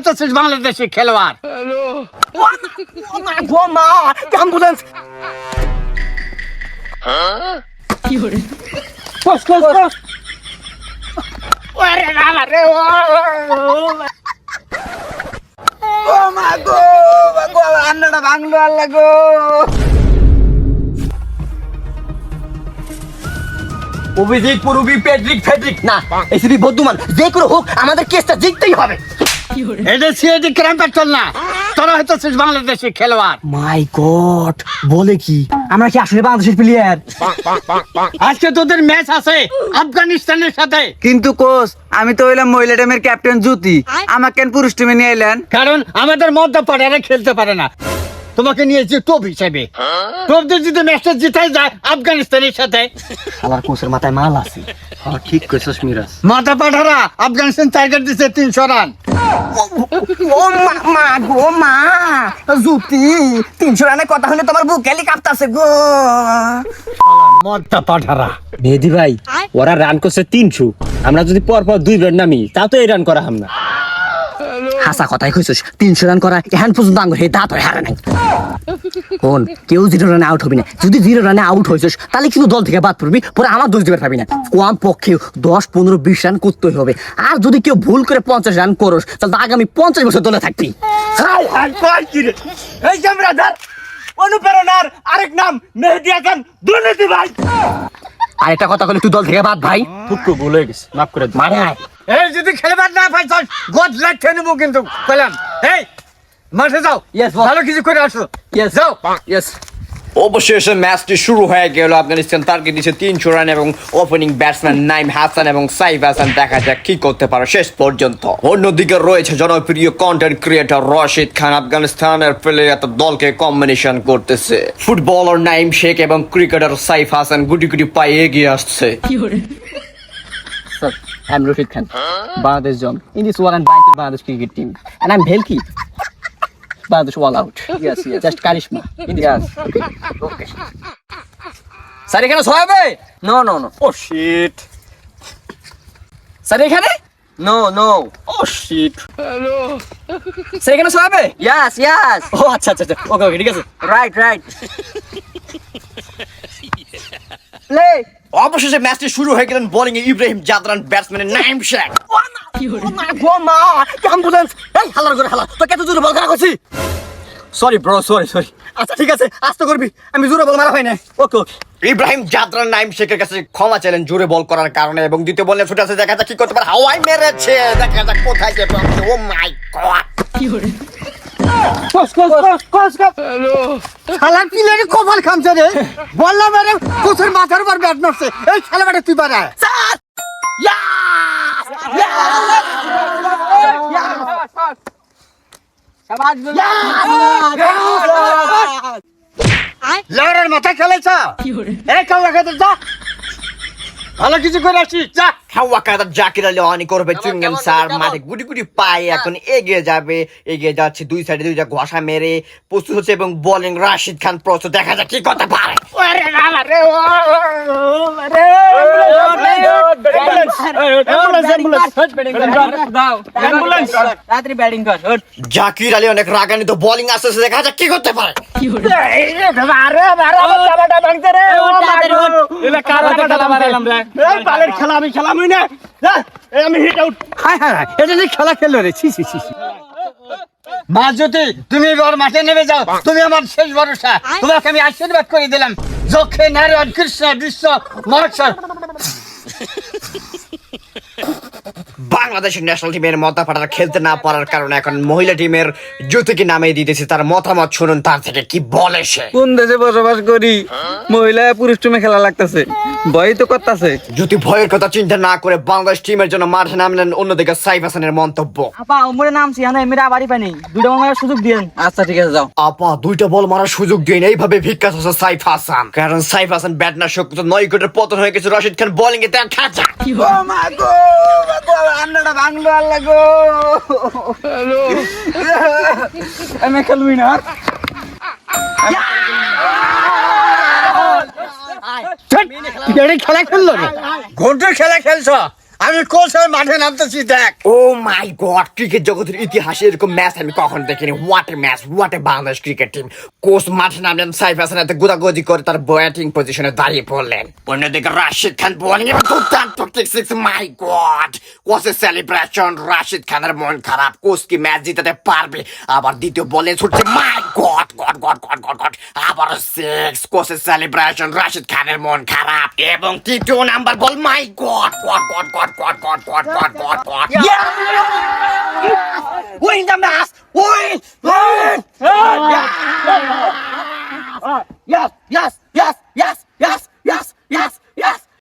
হইতেছিস বাংলাদেশি খেলোয়াড়? অ্যাম্বুলেন্স আল্লাহ গো অভিজিৎ পুরুবি পেড্রিক ফেডরিক না এসবি বদ্ধমান যে করে হোক আমাদের কেসটা জিততেই হবে। এটা সিএডি ক্রাইম চল না তোরা হইতেছিস বাংলাদেশি খেলোয়াড়। মাই গড বলে কি? আমরা কি আসলে বাংলাদেশের প্লেয়ার আজকে তোদের ম্যাচ আছে আফগানিস্তানের সাথে। কিন্তু কোচ আমি তো হইলাম মহিলা টিমের ক্যাপ্টেন জ্যোতি আমাকে কেন পুরুষ টিমে নিয়ে এলেন। কারণ আমাদের মধ্যপাড়ারা খেলতে পারে না। তোমাকে নিয়েছি টোপ হিসেবে। টোপ দিয়ে যদি ম্যাচটা জিতাই যায় আফগানিস্তানের সাথে। আমার কোচের মাথায় মাল আছে। ঠিক কইছস মিরাজ। মাথা পাঠারা আফগানিস্তান টার্গেট দিচ্ছে তিনশো রান ও মা মা গো মা। জুতি তিনশো রানের কথা হলে তোমার বুক গেলি কাঁপতাছে গো। মদটা পাঠারা। মেহেদি ভাই ওরা রান করছে তিনশো। আমরা যদি পর পর দুই বেড নামি তাও তো এই রান করা হাম না হাসা কথাই কইছিস তিনশো রান করা এখন পর্যন্ত আঙ্গুর হে দাঁত হয়ে হারে নাই। কোন কেউ জিরো রানে আউট হবি না। যদি জিরো রানে আউট হয়েছিস তাহলে কিন্তু দল থেকে বাদ পড়বি পরে আমার দোষ দিতে পারবি না। কম পক্ষে দশ পনেরো বিশ রান করতেই হবে। আর যদি কেউ ভুল করে পঞ্চাশ রান করস তাহলে আগামী পঞ্চাশ বছর দলে থাকবি। এই অনুপ্রেরণার আরেক নাম মেহেদি হাসান দুর্নীতি ভাই। আর একটা কথা বলে তুই দল থেকে বাদ ভাই। ফুটকু ভুল হয়ে গেছে মাফ করে মারে। এই যদি খেলবার না পাইছস গদ লাগতে নেব কিন্তু কইলাম। এই মাঠে যাও। Boss. ভালো কিছু করে আসো। Yes. যাও। Yes. অবশেষে ম্যাচটি শুরু হয়ে গেল। আফগানিস্তান টার্গেট দিচ্ছে তিনশো রান এবং ওপেনিং ব্যাটসম্যান নাইম হাসান এবং সাইফ হাসান। দেখা যাক কি করতে পারে শেষ পর্যন্ত। অন্যদিকে রয়েছে জনপ্রিয় কন্টেন্ট ক্রিয়েটর রশিদ খান। আফগানিস্তানের প্লেয়ার দলকে কম্বিনেশন করতেছে। ফুটবলার নাইম শেখ এবং ক্রিকেটার সাইফ হাসান গুটি গুটি পায়ে এগিয়ে আসছে। I'm Rashid Khan, Bangladesh John. In this war, I'm buying the Bangladesh cricket team. And I'm Bhelki. Bangladesh wall out. Yes, yes. Just charisma. In the yes. Okay. Sir এখানে ছয়াবে no no no oh shit sir এখানে no no oh shit sir এখানে ছয়াবে ইয়াস ইয়াস ও আচ্ছা আচ্ছা আচ্ছা ওকে ওকে ঠিক আছে right write play অবশেষে ম্যাচটি শুরু হয়ে গেলেন বোলিং এ ইব্রাহিম জাদরান ব্যাটসম্যান নাইম শেখ। অ্যাম্বুলেন্স এই হালার করে হালা তো কত জোরে বল করা করছি। সরি ব্রো সরি সরি আচ্ছা ঠিক আছে আস্তে করবি। আমি জোরে বল মারা হয় না ওকে ওকে ইব্রাহিম জাদরান নাইম শেখের কাছে ক্ষমা চাইলেন জোরে বল করার কারণে এবং দ্বিতীয় বলে ছুটে দেখা যাক কি করতে পারে। হাওয়াই মেরেছে দেখা যাক কোথায় ও মাই গড কস কস কস কস কস। শালা প্লেয়ারে কপাল খামছে রে। বললাম আরে কোচের মাথার উপর ব্যাট মারছে। এই শালা ব্যাটে তুই পারা স্যার ইয়াস লড়ার মাথা খেলেছ? এই কাউ রাখাতে যা। ভালো কিছু করে আসিস যা। হাওয়া কাদা জাকির আলী অনি করবে চুঙ্গাম স্যার মাঠে গুটি গুটি পায়ে এখন এগিয়ে যাবে এগিয়ে যাচ্ছে দুই সাইডে দুইটা ঘষা মেরে প্রস্তুত হচ্ছে এবং বোলিং রাশিদ খান প্রস্তুত। দেখা যাক কি করতে পারে। জাকির আলী অনেক রাগান্বিত বোলিং আসতেছে দেখা যাক কি করতে পারে। এই রে আরে আমি না আমি হিট আউট হ্যাঁ হ্যাঁ হ্যাঁ এটা যে খেলা খেললো রে, ছি ছি ছি ছি। মা জ্যোতি তুমি এবার মাঠে নেমে যাও। তুমি আমার শেষ ভরসা। তোমাকে আমি আশীর্বাদ করে দিলাম। যক্ষে নারায়ণ কৃষ্ণ বিশ্ব মহেশ্বর বাংলাদেশের ন্যাশনাল টিমের মতাপাটা খেলতে না পারার কারণে এখন মহিলা টিমের জ্যোতিকে নামিয়ে দিতেছে। তার মতামত শুনুন তার থেকে কি বলে সে? কোন দেশে বসবাস করি? মহিলা পুরুষ টিমে খেলা লাগতেছে। ভয় তো করতেছে। যদি ভয়ের কথা চিন্তা না করে বাংলাদেশ টিমের জন্য মাঠে নামলেন অন্যদিকে সাইফ হাসানের মন্তব্য। আপা ওমরে নামছি আমি এমনি আবারই পাইনি দুটো মামার সুযোগ দিয়েন। আচ্ছা ঠিক আছে যাও। আপা দুইটা বল মারার সুযোগ দিন এইভাবে ভিক্ষা হচ্ছে সাইফ হাসান। কারণ সাইফ হাসান ব্যাট না শক্ত নয় কোটের পতন হয়ে গেছে। রশিদ খান বোলিং এ তার খাঁচা ও মা গো গো আন্নাটা ভাঙলো আল্লাহ গো। আমি খেলবি না? খেলা। খেললো ঘণ্টার খেলা খেলছ? আমি কোথায় মাঠে নামতেছি, দেখ। ও মাই গড, ক্রিকেট জগতের ইতিহাসে এরকম ম্যাচ আমি কখন দেখিনি। What a match what a Bangladesh cricket team coach মাঠে নামলেন, সাইফ হাসান এতে গোদাগোদি করে তার ব্যাটিং পজিশনে দাঁড়িয়ে পড়লেন। অন্যদিকে রাশিদ খান, বোলিং এ দুর্দান্ত সিক্স মাই গড কোচের সেলিব্রেশন রাশিদ খানের মন খারাপ, কোচ কি ম্যাচ জিতাতে পারবে? আবার দ্বিতীয় বলে ছুটছে মাই কট কট কট কট কট কট আবারও সিক্স কোর্সের সেলিব্রেশন রাশিদ খানের মন খারাপ এবং তৃতীয় number ball my God God God God God God God God God God win the match win